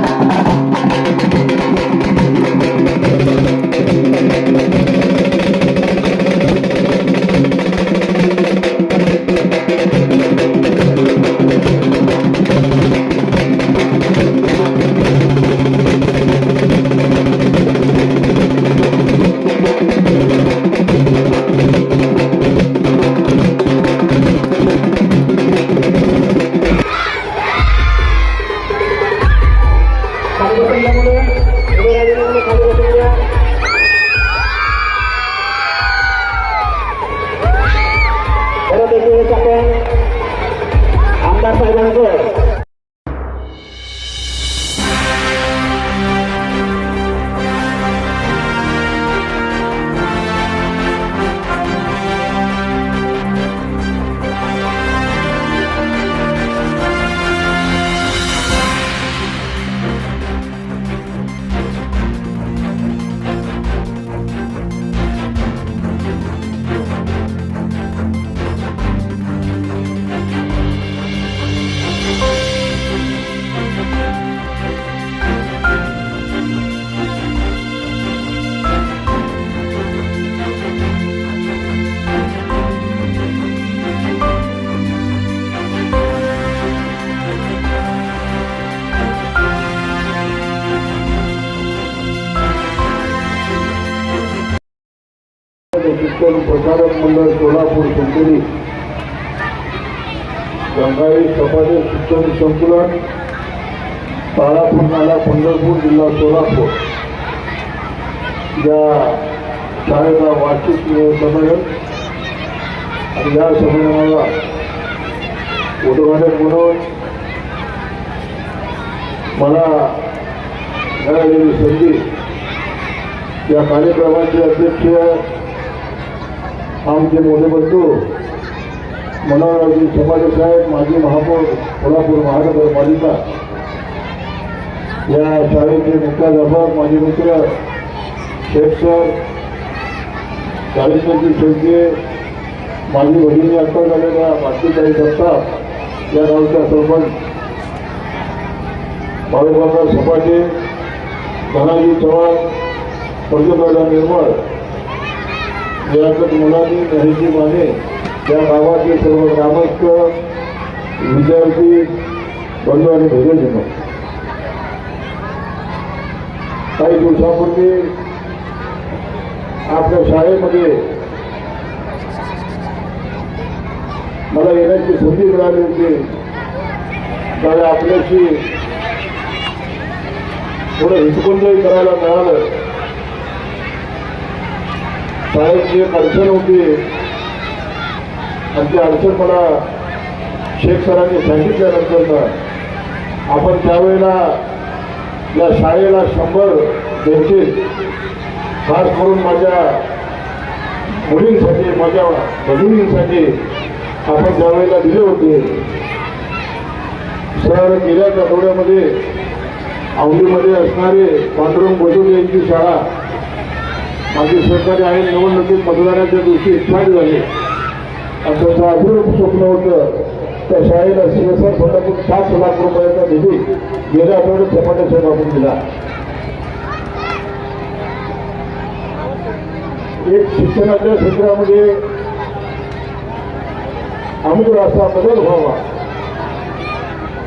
Música Obrigado, Prasarak Mandal Solapur संकुली Gangai safari शिक्षण संकुलन. तारापूर नाला पंढरपूर जिल्हा सोलापूर. या शाळेचा वार्षिक संमेलन आणि या संमेलनाला उद्घाटक म्हणून मला मिळालेली संधी या कार्यक्रमाचे अध्यक्ष आमचे मोठे बंधू मनोहरजी समाज साहेब माजी महापौर कोल्हापूर महानगरपालिका या शाळेचे मुख्याध्यापक माजी मित्र शेख सर चाळीसपैकी शेळके माझी भगिनी आता झालेल्या बाकीचाळीस असतात या गावच्या सरपंच बाळूबाबा सपाटे धनाजी चव्हाण प्रजप्रदा निर्मळ याकत मुलांनी नहेजी माने या गावातील सर्व ग्रामस्थ विद्यार्थी बंधू आणि भजन काही दिवसापूर्वी आपल्या शाळेमध्ये मला येण्याची संधी मिळाली होती. त्यावेळी आपल्याशी थोडं हितकुंजही करायला मिळालं. साहेबची एक अडचण होती. आणि ती अडचण मला शेख सरांनी सांगितल्यानंतर आपण त्यावेळेला या शाळेला शंभर बेंचेस खास करून माझ्या मुलींसाठी माझ्या भगिनींसाठी आपण त्यावेळेला दिले होते. सर गेल्या आठवड्यामध्ये आवलीमध्ये असणारे पांडुरंग बजोले यांची शाळा माझे सहकारी आहे निवडणुकीत मतदानाच्या दिवशी एक्सपायर झाले. आणि त्याचं अभिरूप स्वप्न होतं. त्या शाळेला शिवसेना फंडातून पाच लाख रुपयाचा निधी गेल्या आठवड्यात झपाट्या साहेब आपण दिला. एक शिक्षणाच्या क्षेत्रामध्ये अमूल असा बदल व्हावा.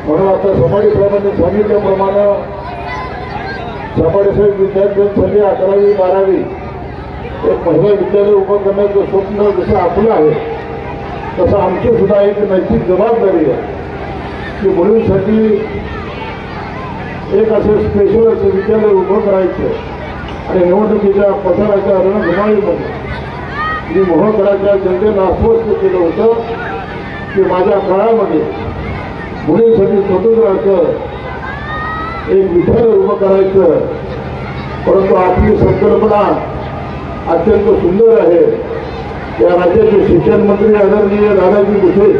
म्हणून आता समाडीप्रमाणे सांगितल्याप्रमाणे समाडीसाहेब विद्यार्थ्यांसाठी अकरावी बारावी एक महिला विद्यालय उभं करण्याचं स्वप्न जसं आपलं आहे तसं आमची सुद्धा एक नैतिक जबाबदारी आहे. की मुलींसाठी एक असं स्पेशल असं विद्यालय उभं करायचं आणि निवडणुकीच्या प्रचाराच्या रणधुमाळीमध्ये मी मोहकराच्या जनतेला आश्वस्त केलं होतं की माझ्या काळामध्ये मुलींसाठी स्वतंत्र असं एक विद्यालय उभं करायचं परंतु आपली संकल्पना अत्यंत सुंदर आहे. या राज्याचे शिक्षण मंत्री आदरणीय दादाजी भुसे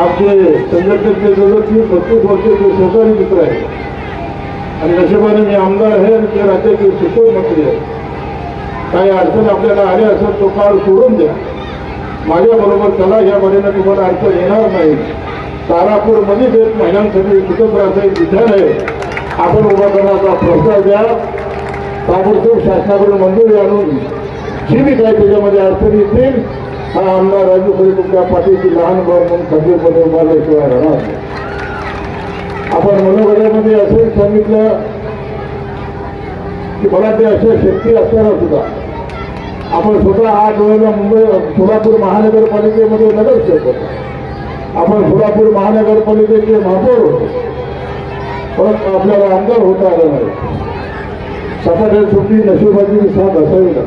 आमचे संघटनेचे सदस्य प्रत्येक पस्तीस वर्षाचे सहकारी मित्र आहे आणि नशिबाने मी आमदार आहे आणि ते राज्याचे शिक्षण मंत्री आहे काही अडचण आपल्याला आली असेल तो काळ सोडून द्या. माझ्याबरोबर चला या बरेनं तुम्हाला अडचण येणार नाही. तारापूरमध्येच एक महिलांसाठी कुटुंबाचं एक विधान आहे. आपण उभा करण्याचा प्रस्ताव द्या. ताबडतोब शासनाकडून मंजुरी आणून जी बी काय त्याच्यामध्ये अडचणी येतील. हा आमदार राजू खरे तुमच्या पाठीची लहान भाव म्हणून खंबीरपणे उभारल्याशिवाय राहणार आपण मनोगटामध्ये असंही सांगितलं की मला ते अशा शक्ती असताना सुद्धा आपण स्वतः आठ वेळेला मुंबई सोलापूर महानगरपालिकेमध्ये नगरसेवक होतो. आपण सोलापूर महानगरपालिकेचे महापौर होतो. परत आपल्याला आमदार होता आलं नाही. सपाट्या सुट्टी नशिबाची साथ असावी ना.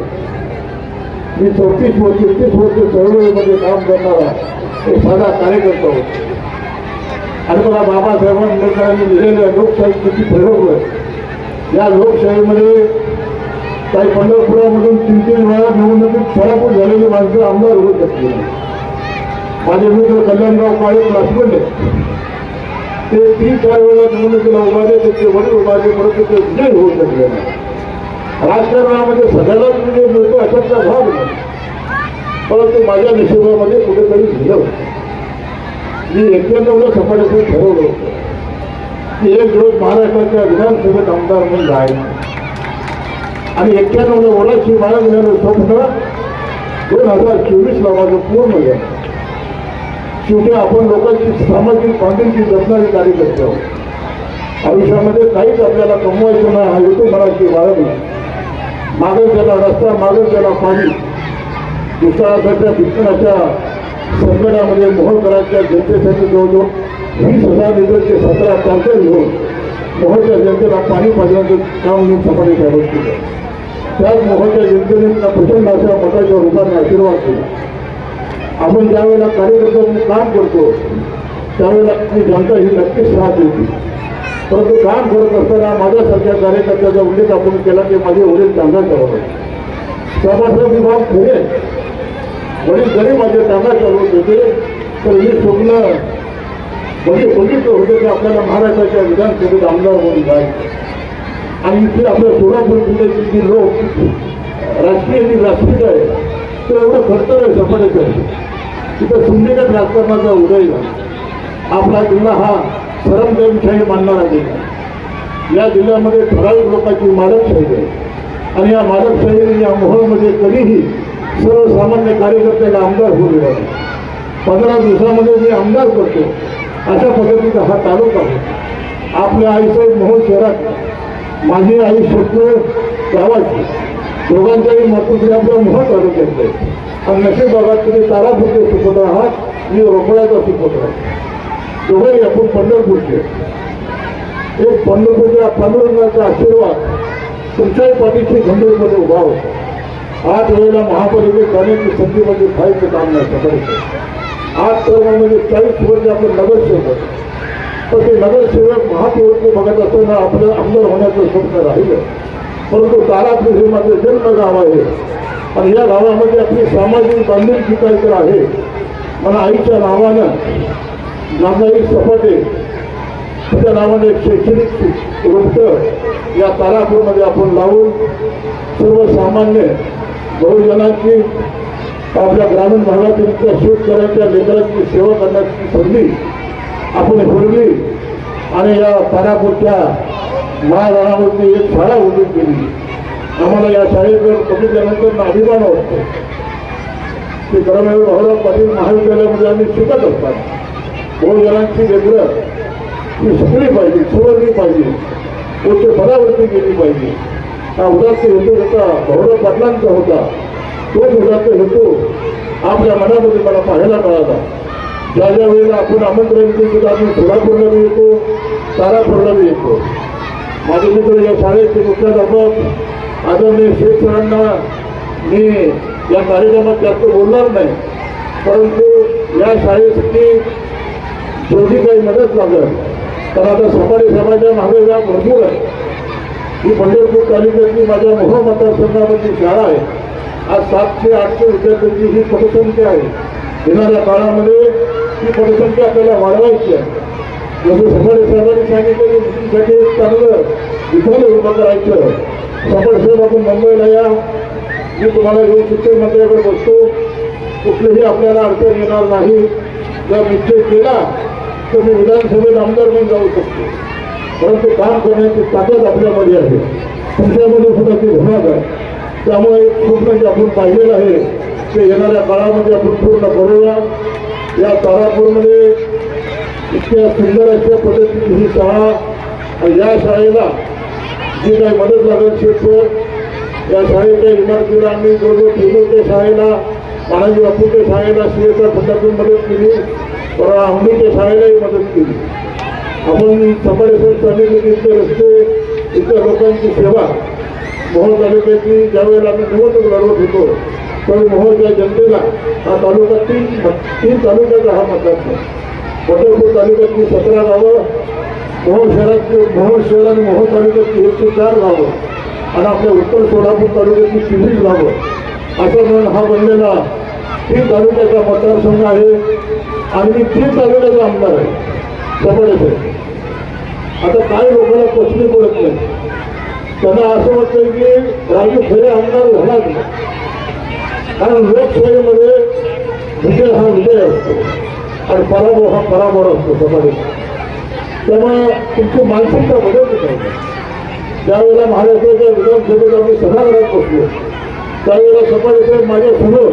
मी चौतीस वर्ष तीस वर्ष चळवळीमध्ये काम करणारा एक साधा कार्यकर्ता होतो. आणि मला बाबासाहेब आंबेडकरांनी लिहिलेल्या लोकशाही किती ठरवलं या लोकशाहीमध्ये काही पंढरपुरामधून तीन तीन वेळा निवडणुकीत सोलापूर झालेली माणसं आमदार होऊ शकते माझे मित्र कल्याणराव काळे क्लासमेट ते तीन चार वेळा निवडणुकीला उभारले त्याचे वडील उभारले परंतु ते विजय होऊ शकले नाही. राजकारणामध्ये सगळ्यालाच विजय मिळतो अशातला भाग नाही. परंतु माझ्या नशिबामध्ये कुठेतरी झालं मी एक्क्याण्णवला सपाट्याचं ठरवलं होतं की एक दिवस महाराष्ट्राच्या विधानसभेत आमदार म्हणून जायचं आणि एक्क्याण्णवला ओलाची महाराज स्वप्न दोन हजार चोवीसला माझं पूर्ण झालं. शेवटी आपण लोकांची सामाजिक बांधिलकी जपणारे कार्यकर्ते आहोत. आयुष्यामध्ये काहीच आपल्याला कमवायचं नाही हा हेतू मनाची बाळगला. मागे त्याला रस्ता मागे त्याला पाणी. दुष्काळासारख्या शिक्षणाच्या संकटामध्ये मोहकरांच्या जनतेसाठी जवळजवळ वीस हजार लिटरचे सतरा टँकर घेऊन मोहनच्या जनतेला पाणी पाजण्याचं काम घेऊन सफारी साहेब केलं. त्याच मोहच्या जनतेने त्या प्रचंड अशा मताच्या रूपाने आशीर्वाद केला आपण ज्यावेळेला कार्यकर्ता म्हणून काम करतो त्यावेळेला ती जनता ही नक्कीच साथ देते परंतु काम करत असताना माझ्यासारख्या कार्यकर्त्याचा उल्लेख आपण केला की माझे वडील चांगला चालवले सभासद विभाग खरे वडील जरी माझे चांगला चालवत होते तर हे स्वप्न म्हणजे बघितलं होतं की आपल्याला महाराष्ट्राच्या विधानसभेत आमदार म्हणून जायचं. आणि इथे आपल्या सोलापूर जिल्ह्याची जी लोक राजकीय आणि राष्ट्रीय आहे तर एवढं खर्च आहे झपाट्याचं आहे तिथं सिंडिकेट राजकारणाचा उदय झाला. आपला जिल्हा हा सरमदेवशाही मानणारा जिल्हा या जिल्ह्यामध्ये ठराविक लोकांची मालकशाही आहे. आणि या मालकशाही या मोहळमध्ये कधीही सर्वसामान्य कार्यकर्त्याला आमदार होऊ दिला पंधरा दिवसामध्ये मी आमदार करतो. अशा पद्धतीचा हा तालुका आहे. आपल्या आईचं मोहोळ शहरात माझी आई शत्रू गावाची दोघांच्याही मातृश्री आपल्या मोहोळ तालुक्यात आहे आणि नशीब भागात तुम्ही तारापुरचे सुपुत्र आहात मी रोकड्याचा सुपुत्र आहे. दोघंही आपण पंढरपूरचे एक पंढरपूरच्या पांडुरंगाचा आशीर्वाद तुमच्याही पाठीशी गंभीरमध्ये उभा होता. आठ वेळेला महापालिकेत जाण्याची संधीमध्ये म्हणजे काम नाही सकाळचं आठ म्हणजे चाळीस वर्ष आपलं नगरसेवक होतो. तर ते नगरसेवक महापौरचे बघत असताना आपलं आमदार होण्याचं स्वप्न राहिलं. परंतु तारापूर हे माझं जन्मगाव आहे. आणि या गावामध्ये आपली सामाजिक बांधिलकी काय तर आहे मला आईच्या नावानं नामदाई सपाटे तिच्या नावाने एक शैक्षणिक वृत्त या तारापूरमध्ये आपण लावून सर्वसामान्य बहुजनांची आपल्या ग्रामीण भागातील त्या शेतकऱ्यांच्या लेकरांची सेवा करण्याची संधी आपण बोलली आणि या तारापूरच्या महाराणावरती एक शाळा उभी केली. आम्हाला या शाळेवर बघितल्यानंतर अभिमान वाटतो. की कर्मवीर भाऊराव पाटील महाविद्यालयामध्ये आम्ही शिकत असतात. बहुजनांची लेकरं ही शिकली पाहिजे सुवरली पाहिजे. उच्च पदावरती गेली पाहिजे. हा उदात्त हेतू होता भाऊराव पाटलांचा होता. तोच उदात्त हेतू आपल्या मनामध्ये मला पाहायला मिळाला. ज्या ज्या वेळेला आपण आमंत्रण केलं आम्ही सोलापूरला येतो तारापूरला येतो. माझ्या मित्र या शाळेचे मुख्याध्यापक आदरणीय शेख सरांना मी या कार्यक्रमात जास्त बोलणार नाही परंतु या शाळेसाठी जेवढी काही मदत लागत तर आता सफारी समाजा मागे या भरपूर आहे. ही पंढरपूर तालुक्यातली माझ्या मोह मतदारसंघामधली शाळा आहे. आज सातशे आठशे विद्यार्थ्यांची ही पटसंख्या आहे. येणाऱ्या काळामध्ये ही पटसंख्या आपल्याला वाढवायची आहे. जसं सफारी साहेबांनी सांगितलं की मुलींसाठी एक चांगलं विद्यालय उभं करायचं सफारी साहेब आपण मुंबईला या. मी तुम्हाला घेऊन शिक्षण मंत्र्याकडे बसतो. कुठलीही आपल्याला अडचण येणार नाही. जर निश्चय केला तर मी विधानसभेत आमदार म्हणून जाऊ शकतो. परंतु काम करण्याची ताकद आपल्यामध्ये आहे. तुमच्यामध्ये सुद्धा ती होणार आहे. त्यामुळे एक स्वप्न जे आपण पाहिलेलं आहे ते येणाऱ्या काळामध्ये आपण पूर्ण करूया. या तारापूरमध्ये इतक्या सुंदर अशा पद्धतीने ही शाळा आणि या शाळेला जी काही मदत लागत शेतकरी या शाळेच्या इमारतीला आम्ही जवळजवळ ठेवूच्या शाळेला मानाजी बापूच्या शाळेला सीएच्या फंडातून मदत केली. परवा आंबीच्या शाळेलाही मदत केली. आपण सफारीसर चाललेले इथले रस्ते इतर लोकांची सेवा मोहोळ तालुक्याची ज्यावेळेला आम्ही निवडणूक लढवत होतो त्यावेळी मोहोळच्या जनतेला हा तालुका तीन तीन तालुक्याचा हा मतदार पंढरपूर तालुक्यातली सतरा गावं मोहोळ शहरातले मोहोळ शहर आणि मोहोळ तालुक्यातली एकशे चार गावं आणि आपल्या उत्तर सोलापूर तालुक्यातली तेवीस गावं. असं म्हणून हा बनलेला तीन तालुक्याचा मतदारसंघ आहे आणि मी तीन तालुक्याचा आमदार आहे. सफाळे आता काही लोकांना प्रश्न पडत नाही. त्यांना असं वाटतं की राजू खरे आमदार होणार नाही. कारण लोकशाहीमध्ये विजय हा विजय असतो. आणि पराभव हा पराभव असतो समाजात. त्यामुळे तुमची मानसिकता बदलली पाहिजे. ज्यावेळेला महाराष्ट्राच्या विधानसभेत आम्ही सभागृहात बसलो त्यावेळेला समाजाचे माझ्यासमोर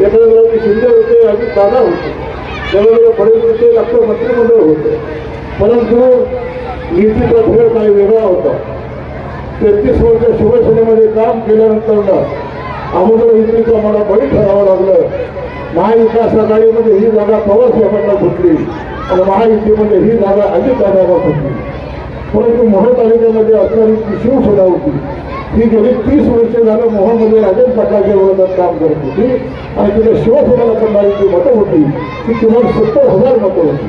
एखाद्या शिंदे होते अजित दादा होते त्यावेळेला फडणवीस होते डॉक्टर मंत्रिमंडळ होते. परंतु नीतीचा खेळ काही वेगळा होता. तेहतीस वर्ष शिवसेनेमध्ये काम केल्यानंतर अगोदर नीतीचा मला बळी ठरावं लागलं. महाविकास आघाडीमध्ये ही जागा पवार साहेबांना सुटली आणि महायुतीमध्ये ही जागा अजितदादाला सुटली परंतु मोहोळ तालुक्यामध्ये असणारी ती शिवसेना होती ती गेली तीस वर्ष झालं मोहोळमध्ये अजित पाटलाच्या विरोधात काम करत होती. आणि तिथे शिवसेनेला पडणारी जी मतं होती ती किमान सत्तर हजार मतं होती.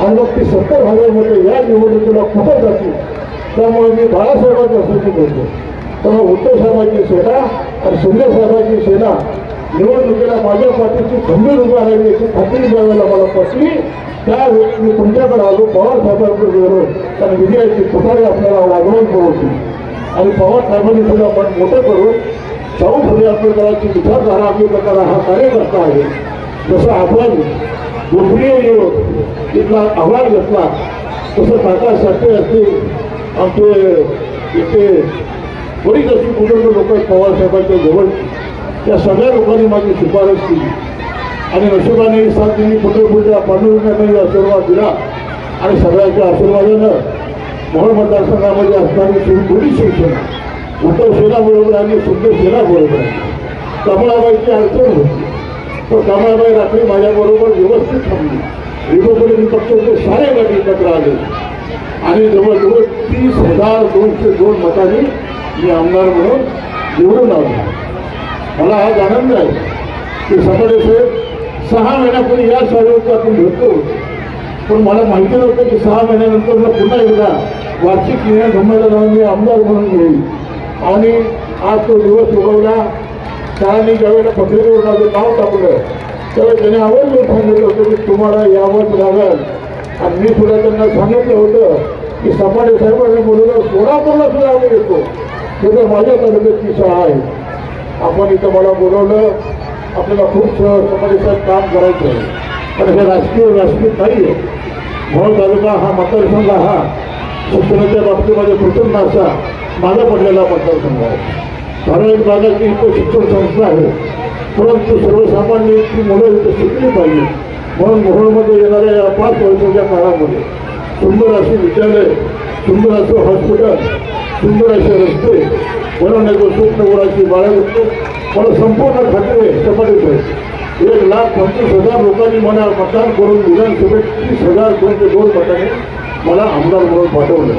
आणि मग ती सत्तर हजार मतं या निवडणुकीला कुठं जातील त्यामुळे मी बाळासाहेबांच्या सूचित होतो. त्यामुळे उद्धव साहेबांची सेना आणि शिंदे साहेबांची सेना निवडणुकीला माझ्या पाठीची खंबीर उभा राहिली याची खात्री द्यावेला मला पटली. त्यावेळी मी तुमच्याकडे आलो पवार साहेबांकडे गेलो. कारण विजयाची तुतारी आपल्याला वागवून होती. आणि पवार साहेबांनी सुद्धा आपण मोठं करून शाहू फुले आंबेडकरांची विचारधारा आंबेडकर हा कार्यकर्ता आहे. जसं आपण लोकप्रिय येऊन तिथला अहवाल घेतला तसं काका साठे असतील आमचे इथे बरीच अशी कुटुंब लोक आहेत पवारसाहेबांच्या जवळ त्या सगळ्या लोकांनी माझी शिफारस केली. आणि नशिबाने सात दिनी पंढरपूरच्या पांडुरंगाने आशीर्वाद दिला. आणि सगळ्यांच्या आशीर्वादानं मोहोळ मतदारसंघामध्ये असणारी शिव शिवसेना उद्धव सेना बरोबर आणि सुंदर सेना बरोबर आहे कमळाबाईची अडचण होती. पण कमळाबाई रात्री माझ्याबरोबर व्यवस्थित थांबली. रिपब्लिकन पक्षाचे सारे गट एकत्र आले. आणि जवळजवळ तीस हजार दोनशे दोन मतांनी मी आमदार म्हणून निवडून आलो. मला आज आनंद आहे की सकाळी सहा महिन्यापूर्वी या शाळेवरती आपण भेटतो पण मला माहिती नव्हतं की सहा महिन्यानंतर मला पुन्हा एकदा वार्षिक निर्णय संमेलनावर मी आमदार म्हणून येईल. आणि आज तो दिवस उगवला. शाळांनी ज्यावेळेला पत्रिकेवर माझं नाव टाकलं त्यावेळेस त्याने आवर्जून सांगितलं होतं की तुम्हाला यावंच लागल. आणि मी सुद्धा त्यांना सांगितलं होतं की सपाटे साहेबांनी बोलवलं सोलापूरला सुद्धा आम्ही येतो. तिथं माझ्या तालुक्याची शाळा आहे. आपण इथं मला बोलवलं आपल्याला खूप समाजात काम करायचं आहे. पण हे राजकीय राजकीय नाही आहे. म्हणून तालुका हा मतदारसंघ हा शिक्षणाच्या बाबतीमध्ये प्रचंड असा माझा पडलेला मतदारसंघ आहे. ठराविक भागाची इथं शिक्षण संस्था आहे. परंतु सर्वसामान्य ती मुलं इथं शिकली पाहिजे. म्हणून मोहोळमध्ये येणाऱ्या या पाच वर्षाच्या काळामध्ये सुंदर असे विद्यालय सुंदर असं हॉस्पिटल सुंदर असे रस्ते म्हणून एक स्वप्न गुणाची बाळगतो पण संपूर्ण ठाकरे आहे आहे एक लाख पंचवीस हजार लोकांनी मला मतदान करून विधानसभेत तीस हजार दोनशे दोन मताने मला आमदार म्हणून पाठवलं.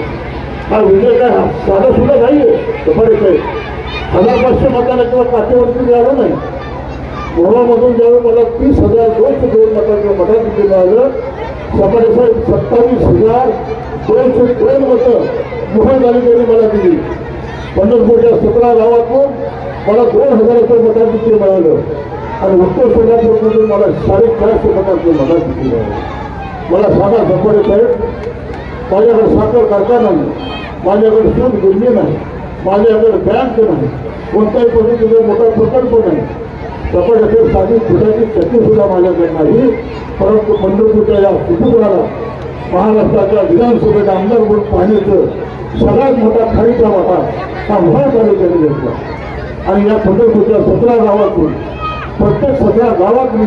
हा विजय काय? साधा सुद्धा नाही आहे सपाटीच आहे. हजार पाचशे मतांना किंवा काठेवरती मिळालं नाही. मोहळामधून ज्यावेळी मला तीस हजार दोनशे दोन मतांचं मताधिक्य मिळालं सपाटे साहेब सत्तावीस हजार दोनशे दोन मतं मोहळ तालुक्याने मला दिली. पंढरपूरच्या सतरा गावातून मला दोन हजार रुपये मताधिक्य मिळालं. आणि उत्तर सोलापूरमधून मला साडेचारशे मतांचं मताधिक्य मिळालं. मला साधा सपाटे साहेब माझ्याकडे साखर कारखाना नाही. माझ्याकडे सूट गिरणी नाही. माझ्याकडे बँक नाही. कोणत्याही पद्धतीचा मोठा प्रकल्प नाही. सपाट साधी फुटाची चटणी सुद्धा माझ्याकडे नाही. परंतु पंढरपूरच्या या कुटुंबाला महाराष्ट्राच्या विधानसभेत आमदार म्हणून पाहण्याचं सगळ्यात मोठा खारीचा वाटा हा महाड तालुक्याने घेतला आणि या पंढरपूरच्या सतरा गावातून प्रत्येक सतरा गावात मी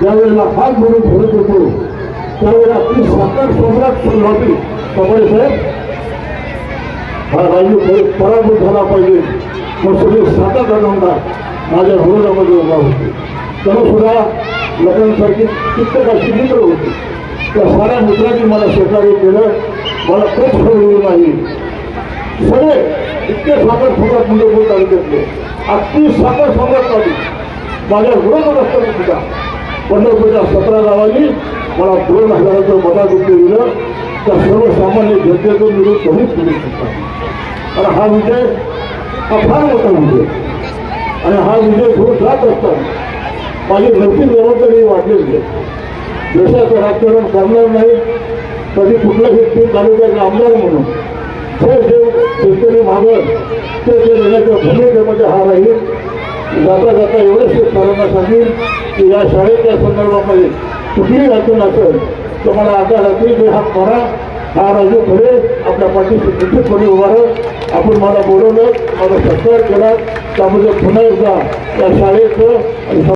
ज्यावेळेला हात म्हणून फिरत होतो त्यावेळेला ती साखर सम्राट सुरुवाती कमळे साहेब हा राजू पराभूत झाला पाहिजे. मग सगळे साता जाणवणार माझ्या विरोधामध्ये उभा होते. त्यामुळे सुद्धा लग्नासारखी कित्येक अशी मित्र होते. त्या साऱ्या मित्रांनी मला सहकार्य केलं. मला खूप कळलं नाही सगळे इतके साखर सम्राट म्हणजे बोल तालुक्यातले अगदी साखर सम्राट पाहिजे माझ्या विरोधात असताना सुद्धा पंढरपूरच्या सतरा गावांनी मला दोन हजाराचं मताधिक्य दिलं. त्या सर्वसामान्य जनतेचं विरोध कधीच करू शकता आणि हा विजय हा फार मोठा विजय. आणि हा विजय घेऊन जात असताना माझी नक्की जबाबदारी वाटलेली आहे. देशाचं राजकारण करणार नाही कधी कुठलं व्यक्ती तालुक्याचा आमदार म्हणून. हे जे शेतकरी मागत ते देण्याच्या भूमिकेमध्ये हा राहील जाता जाता एवढंच शेतकऱ्यांना सांगेन की या शाळेच्या संदर्भामध्ये कुठलीही अडचण असेल तर मला आता रात्री जे हात मारा हा राजू खरे आपल्या पाठीशी निश्चितपणे उभारत आपण मला बोलवलं मला सत्कार केला त्यामध्ये पुन्हा एकदा या शाळेचं आणि